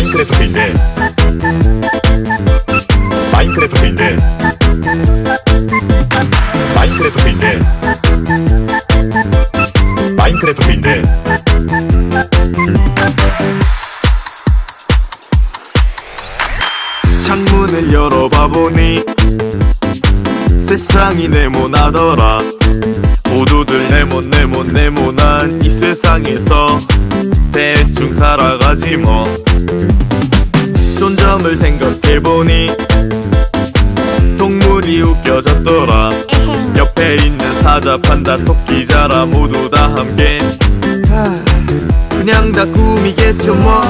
마인크래프트인데 마인크래프트인데 마인크래프트인데 마인크래프트인데 창문을 열어봐 보니 세상이 네모나더라. 모두들 네모 네모 네모난 이 세상에서 대충 살아가지 뭐 존점을 생각해보니 동물이 웃겨졌더라. 옆에 있는 사자 판다 토끼 자라 모두 다 함께. 하, 그냥 다 꿈이겠죠 뭐